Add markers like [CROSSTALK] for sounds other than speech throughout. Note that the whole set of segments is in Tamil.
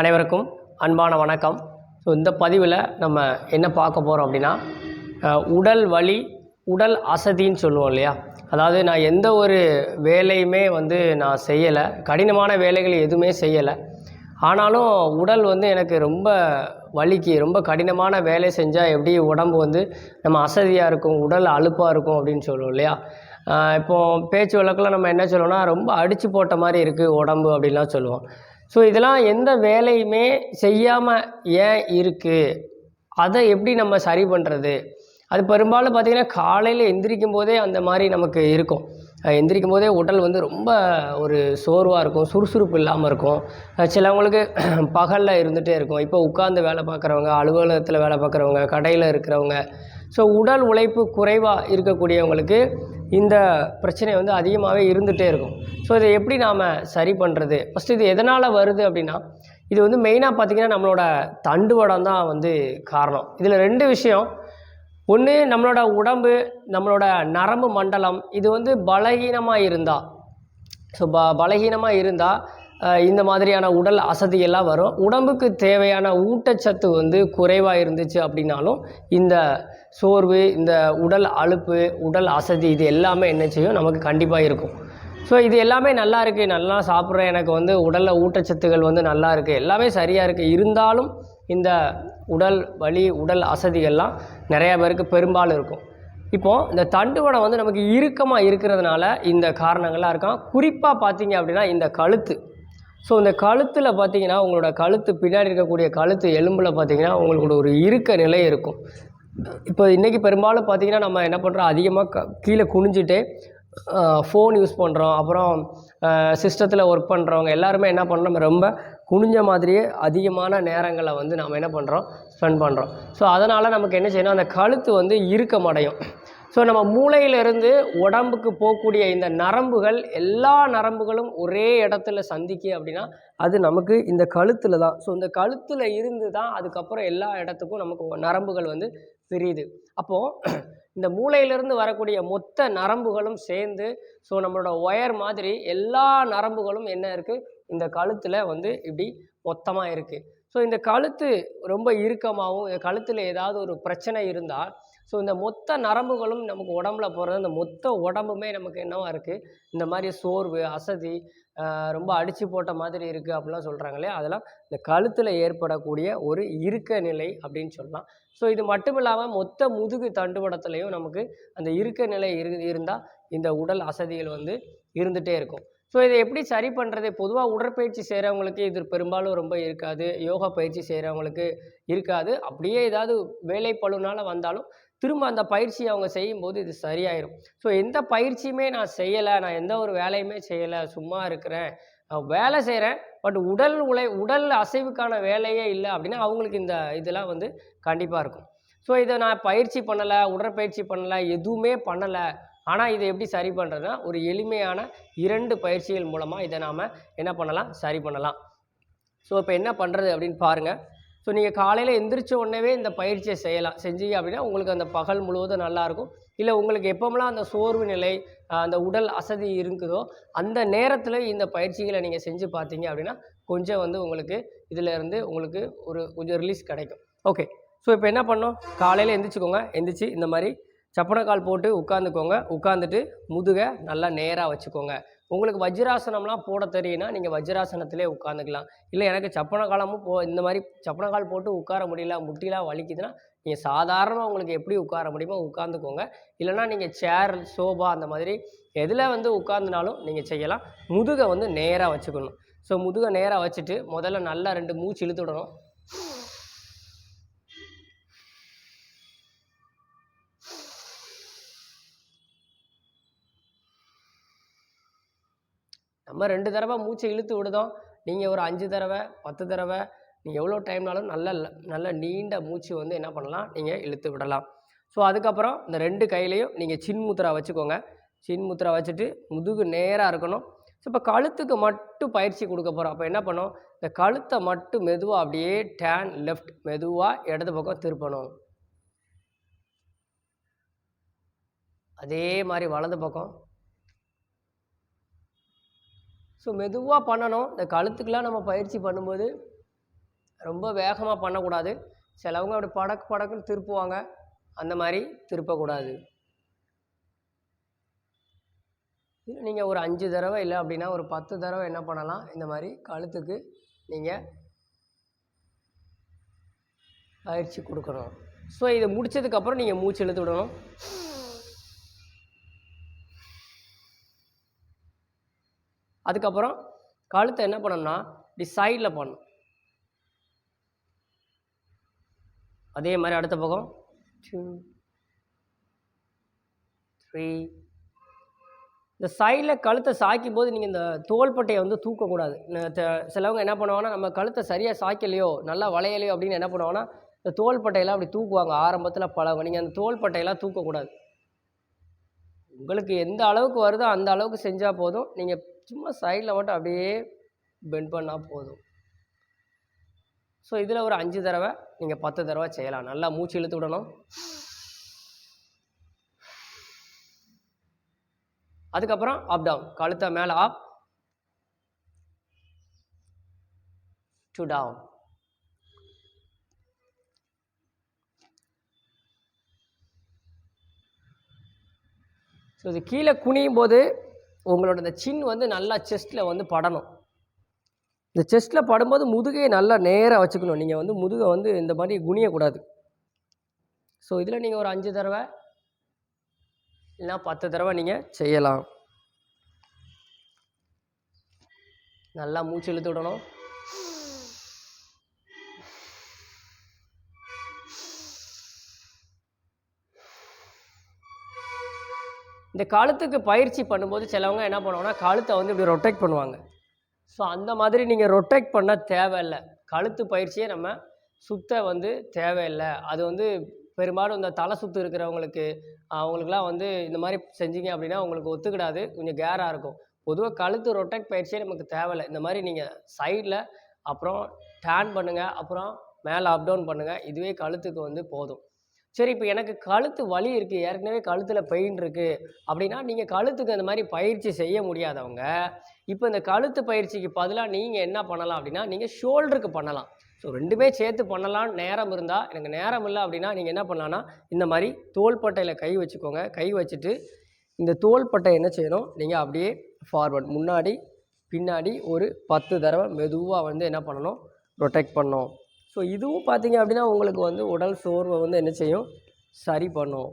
அனைவருக்கும் அன்பான வணக்கம். ஸோ இந்த பதிவில் நம்ம என்ன பார்க்க போகிறோம் அப்படின்னா உடல் வலி உடல் அசதின்னு சொல்லுவோம் இல்லையா? அதாவது நான் எந்த ஒரு வேலையுமே வந்து நான் செய்யலை. கடினமான வேலைகள் எதுவுமே செய்யலை. ஆனாலும் உடல் வந்து எனக்கு ரொம்ப வலிக்கு ரொம்ப கடினமான வேலை செஞ்சால் எப்படி உடம்பு வந்து நம்ம அசதியாக இருக்கும் உடல் அலுப்பாக இருக்கும் அப்படின்னு சொல்லுவோம் இல்லையா? இப்போது பேச்சு வழக்கில் நம்ம என்ன சொல்லுவோம்னா ரொம்ப அடித்து போட்ட மாதிரி இருக்குது உடம்பு அப்படின்லாம் சொல்லுவோம். ஸோ இதெல்லாம் எந்த வேலையுமே செய்யாமல் ஏன் இருக்குது அதை எப்படி நம்ம சரி பண்ணுறது அது பெரும்பாலும் பார்த்திங்கன்னா காலையில் எந்திரிக்கும் போதே அந்த மாதிரி நமக்கு இருக்கும். எந்திரிக்கும் போதே உடல் வந்து ரொம்ப ஒரு சோர்வாக இருக்கும் சுறுசுறுப்பு இல்லாமல் இருக்கும். சிலவங்களுக்கு [CLEARS THROAT] பகலில் இருந்துகிட்டே இருக்கும். இப்போ உட்காந்து வேலை பார்க்குறவங்க அலுவலகத்தில் வேலை பார்க்குறவங்க கடையில் இருக்கிறவங்க. ஸோ உடல் உழைப்பு குறைவாக இருக்கக்கூடியவங்களுக்கு இந்த பிரச்சனை வந்து அதிகமாகவே இருந்துகிட்டே இருக்கும். ஸோ இதை எப்படி நாம் சரி பண்ணுறது ஃபஸ்ட்டு இது எதனால் வருது அப்படின்னா இது வந்து மெயினாக பார்த்திங்கன்னா நம்மளோட தண்டுவடம் தான் வந்து காரணம். இதில் ரெண்டு விஷயம். ஒன்று நம்மளோட உடம்பு நம்மளோட நரம்பு மண்டலம் இது வந்து பலகீனமாக இருந்தால் ஸோ ப பலகீனமாக இருந்தால் இந்த மாதிரியான உடல் அசதியெல்லாம் வரும். உடம்புக்கு தேவையான ஊட்டச்சத்து வந்து குறைவாக இருந்துச்சு அப்படின்னாலும் இந்த சோர்வு இந்த உடல் அலுப்பு உடல் அசதி இது எல்லாமே என்ன செய்யும்? நமக்கு கண்டிப்பாக இருக்கும். ஸோ இது எல்லாமே நல்லா இருக்குது நல்லா சாப்பிட்றேன். எனக்கு வந்து உடலில் ஊட்டச்சத்துகள் வந்து நல்லா இருக்குது எல்லாமே சரியாக இருக்குது இருந்தாலும் இந்த உடல் வலி உடல் அசதிகள்லாம் நிறையா பேருக்கு பெரும்பாலும் இருக்கும். இப்போது இந்த தண்டுவடம் வந்து நமக்கு இறுக்கமாக இருக்கிறதுனால இந்த காரணங்கள்லாம் இருக்கான் குறிப்பாக பார்த்தீங்க அப்படின்னா இந்த கழுத்து. ஸோ இந்த கழுத்தில் பார்த்தீங்கன்னா உங்களோட கழுத்து பின்னாடி இருக்கக்கூடிய கழுத்து எலும்பில் பார்த்தீங்கன்னா உங்களுக்கு ஒரு இறுக்க நிலை இருக்கும். இப்போ இன்றைக்கி பெரும்பாலும் பார்த்தீங்கன்னா நம்ம என்ன பண்ணுறோம் அதிகமாக க கீழே குனிஞ்சிட்டு ஃபோன் யூஸ் பண்ணுறோம் அப்புறம் சிஸ்டத்தில் ஒர்க் பண்ணுறவங்க எல்லாருமே என்ன பண்ணுறோம் ரொம்ப குனிஞ்ச மாதிரியே அதிகமான நேரங்களை வந்து நாம் என்ன பண்ணுறோம் ஸ்பெண்ட் பண்ணுறோம் ஸோ அதனால் நமக்கு என்ன செய்யணும்? அந்த கழுத்து வந்து இறுக்கமடையும். ஸோ நம்ம மூளையிலிருந்து உடம்புக்கு போகக்கூடிய இந்த நரம்புகள் எல்லா நரம்புகளும் ஒரே இடத்துல சந்திக்கு அப்படின்னா அது நமக்கு இந்த கழுத்தில் தான். ஸோ இந்த கழுத்தில் இருந்து தான் அதுக்கப்புறம் எல்லா இடத்துக்கும் நமக்கு நரம்புகள் வந்து பிரியுது. அப்போது இந்த மூளையிலிருந்து வரக்கூடிய மொத்த நரம்புகளும் சேர்ந்து ஸோ நம்மளோட ஒயர் மாதிரி எல்லா நரம்புகளும் என்ன இருக்குது இந்த கழுத்தில் வந்து இப்படி மொத்தமாக இருக்குது ஸோ இந்த கழுத்து ரொம்ப இறுக்கமாகவும் இந்த கழுத்தில் ஏதாவது ஒரு பிரச்சனை இருந்தால் ஸோ இந்த மொத்த நரம்புகளும் நமக்கு உடம்புல போகிறது இந்த மொத்த உடம்புமே நமக்கு என்னவா இருக்குது இந்த மாதிரி சோர்வு அசதி ரொம்ப அடித்து போட்ட மாதிரி இருக்குது அப்படிலாம் சொல்கிறாங்களே அதெல்லாம் இந்த கழுத்தில் ஏற்படக்கூடிய ஒரு இறுக்க நிலை அப்படின்னு சொல்லலாம். ஸோ இது மட்டும் இல்லாமல் மொத்த முதுகு தண்டுவடத்துலையும் நமக்கு அந்த இறுக்க நிலை இரு இருந்தால் இந்த உடல் அசதிகள் வந்து இருந்துகிட்டே இருக்கும். ஸோ இதை எப்படி சரி பண்ணுறது பொதுவாக உடற்பயிற்சி செய்கிறவங்களுக்கு இது பெரும்பாலும் ரொம்ப இருக்காது. யோகா பயிற்சி செய்கிறவங்களுக்கு இருக்காது. அப்படியே ஏதாவது வேலை பழுனால வந்தாலும் திரும்ப அந்த பயிற்சியை அவங்க செய்யும்போது இது சரியாயிடும் ஸோ எந்த பயிற்சியுமே நான் செய்யலை நான் எந்த ஒரு வேலையுமே செய்யலை சும்மா இருக்கிறேன். நான் வேலை செய்கிறேன் பட் உடல் உழை உடல் அசைவுக்கான வேலையே இல்லை அப்படின்னா அவங்களுக்கு இந்த இதெல்லாம் வந்து கண்டிப்பாக இருக்கும். ஸோ இதை நான் பயிற்சி பண்ணலை உடற்பயிற்சி பண்ணலை எதுவுமே பண்ணலை. ஆனால் இதை எப்படி சரி பண்ணுறதுனா ஒரு எளிமையான இரண்டு பயிற்சிகள் மூலமாக இதை நாம் என்ன பண்ணலாம்? சரி பண்ணலாம். ஸோ இப்போ என்ன பண்ணுறது அப்படின்னு பாருங்கள் ஸோ நீங்கள் காலையில் எந்திரிச்ச உடனேவே இந்த பயிற்சியை செய்யலாம். செஞ்சீங்க அப்படின்னா உங்களுக்கு அந்த பகல் முழுவதும் நல்லாயிருக்கும். இல்லை உங்களுக்கு எப்போமெல்லாம் அந்த சோர்வு நிலை அந்த உடல் அசதி இருக்குதோ அந்த நேரத்தில் இந்த பயிற்சிகளை நீங்கள் செஞ்சு பார்த்தீங்க அப்படின்னா கொஞ்சம் வந்து உங்களுக்கு இதில் இருந்து உங்களுக்கு ஒரு கொஞ்சம் ரிலீஸ் கிடைக்கும். ஓகே ஸோ இப்போ என்ன பண்ணோம்? காலையில் எந்திரிச்சிக்கோங்க. எந்திரிச்சு இந்த மாதிரி சப்பனக்கால் போட்டு உட்காந்துக்கோங்க உட்காந்துட்டு முதுகை நல்லா நேராக வச்சுக்கோங்க. உங்களுக்கு வஜ்ராசனம்லாம் போட தெரியும்னா நீங்கள் வஜ்ராசனத்திலே உட்காந்துக்கலாம் இல்லை எனக்கு சப்பன காலமும் போ இந்த மாதிரி சப்பன கால் போட்டு உட்கார முடியல முட்டிலாம் வலிக்குதுன்னா நீங்கள் சாதாரணமாக உங்களுக்கு எப்படி உட்கார முடியுமோ உட்காந்துக்கோங்க இல்லைன்னா நீங்கள் சேர் சோபா அந்த மாதிரி எதில் வந்து உட்காந்துனாலும் நீங்கள் செய்யலாம். முதுகை வந்து நேராக வச்சுக்கணும். ஸோ முதுகை நேராக வச்சுட்டு முதல்ல நல்லா ரெண்டு மூச்சு இழுத்து நம்ம ரெண்டு தடவை மூச்சை இழுத்து விடுதோம். நீங்கள் ஒரு அஞ்சு தடவை பத்து தடவை நீங்கள் எவ்வளோ டைம்னாலும் நல்ல நல்ல நீண்ட மூச்சு வந்து என்ன பண்ணலாம்? நீங்கள் இழுத்து விடலாம். ஸோ அதுக்கப்புறம் இந்த ரெண்டு கையிலையும் நீங்கள் சின்முத்திரா வச்சுக்கோங்க. சின்முத்திரா வச்சுட்டு முதுகு நேராக இருக்கணும். ஸோ இப்போ கழுத்துக்கு மட்டும் பயிற்சி கொடுக்க போகிறோம் அப்போ என்ன பண்ணோம் இந்த கழுத்தை மட்டும் மெதுவாக அப்படியே டேன் லெஃப்ட் மெதுவாக இடது பக்கம் திருப்பணும். அதே மாதிரி வலது பக்கம் ஸோ மெதுவாக பண்ணணும். இந்த கழுத்துக்கெலாம் நம்ம பயிற்சி பண்ணும்போது ரொம்ப வேகமாக பண்ணக்கூடாது. சிலவங்க அப்படி படக்கு படக்குன்னு திருப்புவாங்க. அந்த மாதிரி திருப்பக்கூடாது. நீங்கள் ஒரு அஞ்சு தடவை இல்லை அப்படின்னா ஒரு பத்து தடவை என்ன பண்ணலாம்? இந்த மாதிரி கழுத்துக்கு நீங்கள் பயிற்சி கொடுக்கணும். ஸோ இதை முடிச்சதுக்கப்புறம் நீங்கள் மூச்சு இழுத்து விடணும். அதுக்கப்புறம் கழுத்தை என்ன பண்ணணும்னா இப்படி சைடில் பண்ணணும். அதே மாதிரி அடுத்த பக்கம். டூ த்ரீ இந்த சைடில் கழுத்தை சாய்க்கும் போது நீங்கள் இந்த தோள்பட்டையை வந்து தூக்கக்கூடாது. சிலவங்க என்ன பண்ணுவாங்கன்னா நம்ம கழுத்தை சரியாக சாய்க்கலையோ நல்லா வளையலையோ அப்படின்னு என்ன பண்ணுவாங்கன்னா இந்த தோள்பட்டையெல்லாம் அப்படி தூக்குவாங்க. ஆரம்பத்தில் பழகும் நீங்கள் அந்த தோள்பட்டையெல்லாம் தூக்கக்கூடாது. உங்களுக்கு எந்த அளவுக்கு வருதோ அந்த அளவுக்கு செஞ்சால் போதும். நீங்கள் சும்மா சைடில் மட்டும் அப்படியே பெண்ட் பண்ணால் போதும். ஸோ இதில் ஒரு அஞ்சு தடவை நீங்கள் பத்து தடவை செய்யலாம். நல்லா மூச்சு இழுத்து விடணும். அதுக்கப்புறம் அப் டவுன் கழுத்தை மேலே அப் டு டவுன் ஸோ இது கீழே குனியும் போது உங்களோட இந்த சின் வந்து நல்லா செஸ்ட்டில் வந்து படணும். இந்த செஸ்ட்டில் படும்போது முதுகையை நல்லா நேராக வச்சுக்கணும். நீங்கள் வந்து முதுகை வந்து இந்த மாதிரி குனியக்கூடாது. ஸோ இதில் நீங்கள் ஒரு அஞ்சு தடவை இல்லைன்னா பத்து தடவை நீங்கள் செய்யலாம். நல்லா மூச்சு இழுத்து விடணும். இந்த கழுத்துக்கு பயிற்சி பண்ணும்போது சிலவங்க என்ன பண்ணுவாங்கன்னா கழுத்தை வந்து இப்படி ரொட்டேட் பண்ணுவாங்க. ஸோ அந்த மாதிரி நீங்கள் ரொட்டேட் பண்ண தேவையில்லை. கழுத்து பயிற்சியே நம்ம சுத்த வந்து தேவையில்லை. அது வந்து பெரும்பாலும் இந்த தலை சுத்து இருக்கிறவங்களுக்கு அவங்களுக்குலாம் வந்து இந்த மாதிரி செஞ்சீங்க அப்படின்னா உங்களுக்கு ஒத்துக்கிடாது. கொஞ்சம் கேராக இருக்கும். பொதுவாக கழுத்து ரொட்டேட் பயிற்சியே நமக்கு தேவையில்லை. இந்த மாதிரி நீங்கள் சைடில் அப்புறம் டேன் பண்ணுங்கள் அப்புறம் மேலே அப் டவுன் பண்ணுங்கள் இதுவே கழுத்துக்கு வந்து போதும். சரி இப்போ எனக்கு கழுத்து வலி இருக்குது ஏற்கனவே கழுத்தில் பெயின் இருக்குது அப்படின்னா நீங்கள் கழுத்துக்கு அந்த மாதிரி பயிற்சி செய்ய முடியாதவங்க இப்போ இந்த கழுத்து பயிற்சிக்கு பதிலாக நீங்கள் என்ன பண்ணலாம் அப்படின்னா நீங்கள் ஷோல்டருக்கு பண்ணலாம். ஸோ ரெண்டுமே சேர்த்து பண்ணலாம் நேரம் இருந்தால் எனக்கு நேரம் இல்லை அப்படின்னா நீங்கள் என்ன பண்ணலான்னா இந்த மாதிரி தோள்பட்டையில் கை வச்சுக்கோங்க. கை வச்சுட்டு இந்த தோள்பட்டை என்ன செய்யணும் நீங்கள் அப்படியே ஃபார்வர்ட் முன்னாடி பின்னாடி ஒரு பத்து தடவை மெதுவாக வந்து என்ன பண்ணணும் ப்ரொடெக்ட் பண்ணணும். ஸோ இதுவும் பார்த்தீங்க அப்படின்னா உங்களுக்கு வந்து உடல் சோர்வை வந்து என்ன செய்யும்? சரி பண்ணும்.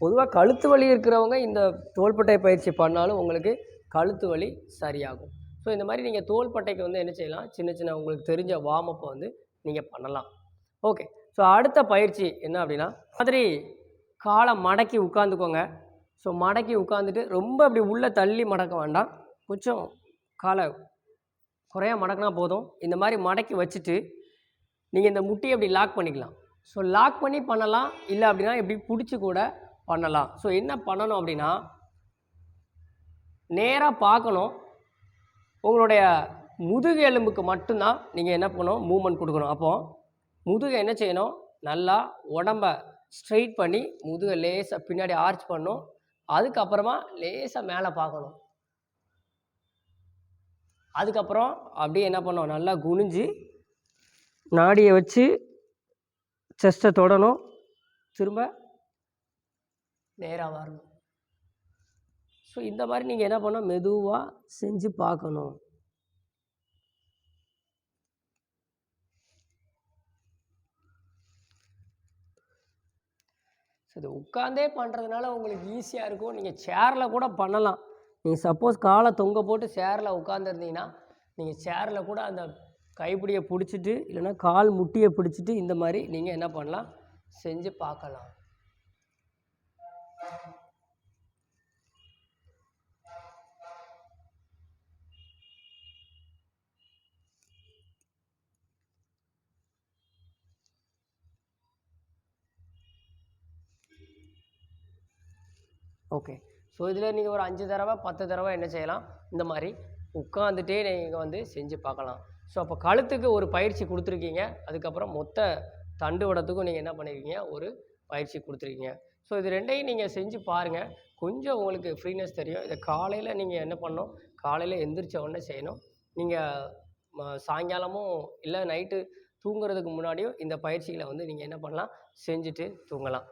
பொதுவாக கழுத்து வலி இருக்கிறவங்க இந்த தோள்பட்டை பயிற்சி பண்ணாலும் உங்களுக்கு கழுத்து வலி சரியாகும். ஸோ இந்த மாதிரி நீங்கள் தோள்பட்டைக்கு வந்து என்ன செய்யலாம்? சின்ன சின்ன உங்களுக்கு தெரிஞ்ச வார்மப்பை வந்து நீங்கள் பண்ணலாம். ஓகே ஸோ அடுத்த பயிற்சி என்ன அப்படின்னா மாதிரி காலை மடக்கி உட்காந்துக்கோங்க ஸோ மடக்கி உட்காந்துட்டு ரொம்ப அப்படி உள்ளே தள்ளி மடக்க வேண்டாம். கொஞ்சம் காலை குறையா மடக்கினா போதும். இந்த மாதிரி மடக்கி வச்சுட்டு நீங்கள் இந்த முட்டியை அப்படி லாக் பண்ணிக்கலாம். ஸோ லாக் பண்ணி பண்ணலாம். இல்லை அப்படின்னா எப்படி பிடிச்சி கூட பண்ணலாம். ஸோ என்ன பண்ணணும் அப்படின்னா நேராக பார்க்கணும். உங்களுடைய முதுகு எலும்புக்கு மட்டும்தான் நீங்கள் என்ன பண்ணணும்? மூமெண்ட் கொடுக்கணும். அப்போது முதுகை என்ன செய்யணும்? நல்லா உடம்ப ஸ்ட்ரைட் பண்ணி முதுகை லேசாக பின்னாடி ஆர்ச் பண்ணணும் அதுக்கப்புறமா லேசாக மேலே பார்க்கணும். அதுக்கப்புறம் அப்படியே என்ன பண்ணோம்? நல்லா குனிஞ்சு நாடியை வச்சு செஸ்ட்டை தொடணும். திரும்ப நேராக வரணும். ஸோ இந்த மாதிரி நீங்கள் என்ன பண்ணணும்? மெதுவாக செஞ்சு பார்க்கணும். ஸோ இது உட்காந்தே பண்ணுறதுனால உங்களுக்கு ஈஸியாக இருக்கும். நீங்கள் சேரில் கூட பண்ணலாம். நீங்கள் சப்போஸ் காலை தொங்க போட்டு சேரில் உட்காந்துருந்தீங்கன்னா நீங்கள் சேரில் கூட அந்த கைப்பிடியை பிடிச்சிட்டு இல்லைன்னா கால் முட்டியை பிடிச்சிட்டு இந்த மாதிரி நீங்கள் என்ன பண்ணலாம்? செஞ்சு பார்க்கலாம். ஓகே ஸோ இதில் நீங்கள் ஒரு அஞ்சு தடவை பத்து தடவை என்ன செய்யலாம்? இந்த மாதிரி உட்காந்துட்டே நீங்கள் வந்து செஞ்சு பார்க்கலாம். ஸோ அப்போ கழுத்துக்கு ஒரு பயிற்சி கொடுத்துருக்கீங்க. அதுக்கப்புறம் மொத்த தண்டு வடத்துக்கும் நீங்கள் என்ன பண்ணியிருக்கீங்க ஒரு பயிற்சி கொடுத்துருக்கீங்க. ஸோ இது ரெண்டையும் நீங்கள் செஞ்சு பாருங்கள் கொஞ்சம் உங்களுக்கு ஃப்ரீனஸ் தெரியும். இதை காலையில் நீங்கள் என்ன பண்ணணும்? காலையில் எந்திரிச்ச உடனே செய்யணும். நீங்கள் சாயங்காலமும் இல்லை நைட்டு தூங்குறதுக்கு முன்னாடியும் இந்த பயிற்சிகளை வந்து நீங்கள் என்ன பண்ணலாம்? செஞ்சுட்டு தூங்கலாம்.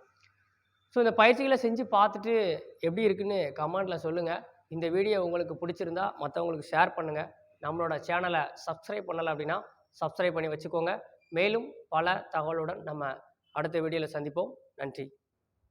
ஸோ இந்த பயிற்சிகளை செஞ்சு பார்த்துட்டு எப்படி இருக்குன்னு கமெண்டில் சொல்லுங்கள் இந்த வீடியோ உங்களுக்கு பிடிச்சிருந்தா மற்றவங்களுக்கு ஷேர் பண்ணுங்கள் நம்மளோட சேனலை சப்ஸ்கிரைப் பண்ணலை அப்படின்னா சப்ஸ்கிரைப் பண்ணி வச்சுக்கோங்க. மேலும் பல தகவலுடன் நம்ம அடுத்த வீடியோவில் சந்திப்போம். நன்றி.